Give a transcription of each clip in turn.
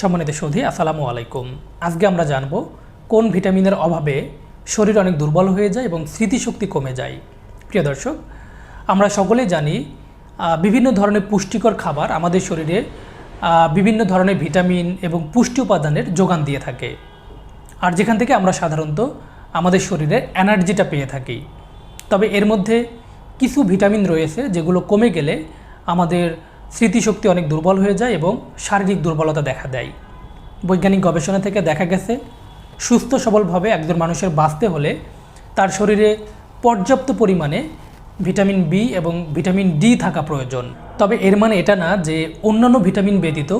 সম্মানিত সৌধি আসসালামু আলাইকুম। আজকে আমরা জানব কোন ভিটামিনের অভাবে শরীর অনেক দুর্বল হয়ে যায় এবং স্মৃতিশক্তি কমে যায়। প্রিয় দর্শক, আমরা সকলেই জানি বিভিন্ন ধরনের পুষ্টিকর খাবার আমাদের শরীরে বিভিন্ন ধরনের ভিটামিন এবং পুষ্টি উপাদানের যোগান দিয়ে থাকে। আর যেখান থেকে আমরা সাধারণত আমাদের শরীরে এনার্জিটা পেয়ে থাকি। তবে এর মধ্যে কিছু ভিটামিন রয়েছে যেগুলো কমে গেলে আমাদের স্মৃতিশক্তি অনেক দুর্বল হয়ে যায় এবং শারীরিক দুর্বলতা দেখা দেয়। বৈজ্ঞানিক গবেষণা থেকে দেখা গেছে, সুস্থ সবলভাবে একজন মানুষের বাঁচতে হলে তার শরীরে পর্যাপ্ত পরিমাণে ভিটামিন বি এবং ভিটামিন ডি থাকা প্রয়োজন। তবে এর মানে এটা না যে অন্যান্য ভিটামিন ব্যতীত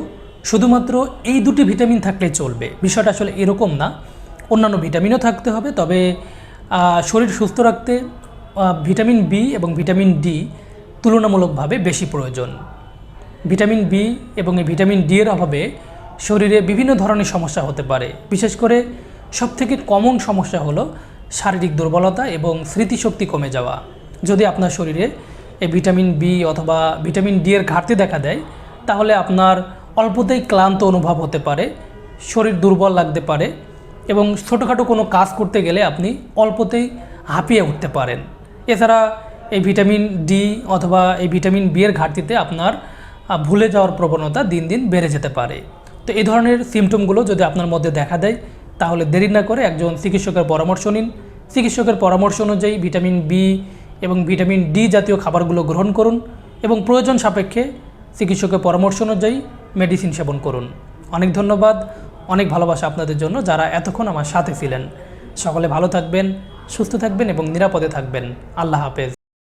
শুধুমাত্র এই দুটি ভিটামিন থাকলে চলবে। বিষয়টা আসলে এরকম না। অন্যান্য ভিটামিনও থাকতে হবে, তবে শরীর সুস্থ রাখতে ভিটামিন বি এবং ভিটামিন ডি তুলনামূলকভাবে বেশি প্রয়োজন। ভিটামিন বি এবং এই ভিটামিন ডি এর অভাবে শরীরে বিভিন্ন ধরনের সমস্যা হতে পারে। বিশেষ করে সবথেকে কমন সমস্যা হলো শারীরিক দুর্বলতা এবং স্মৃতিশক্তি কমে যাওয়া। যদি আপনার শরীরে এই ভিটামিন বি অথবা ভিটামিন ডি এর ঘাটতি দেখা দেয়, তাহলে আপনার অল্পতেই ক্লান্ত অনুভব হতে পারে, শরীর দুর্বল লাগতে পারে এবং ছোটোখাটো কোনো কাজ করতে গেলে আপনি অল্পতেই হাঁপিয়ে উঠতে পারেন। এছাড়া এই ভিটামিন ডি অথবা এই ভিটামিন বি এর ঘাটতিতে আপনার ভুলে যাওয়ার প্রবণতা দিন দিন বেড়ে যেতে পারে। তো এই ধরনের সিমটমগুলো যদি আপনার মধ্যে দেখা দেয়, তাহলে দেরি না করে একজন চিকিৎসকের পরামর্শ নিন। চিকিৎসকের পরামর্শ অনুযায়ী ভিটামিন বি এবং ভিটামিন ডি জাতীয় খাবারগুলো গ্রহণ করুন এবং প্রয়োজন সাপেক্ষে চিকিৎসকের পরামর্শ অনুযায়ী মেডিসিন সেবন করুন। অনেক ধন্যবাদ, অনেক ভালোবাসা আপনাদের জন্য যারা এতক্ষণ আমার সাথে ছিলেন। সকলে ভালো থাকবেন, সুস্থ থাকবেন এবং নিরাপদে থাকবেন। আল্লাহ হাফেজ।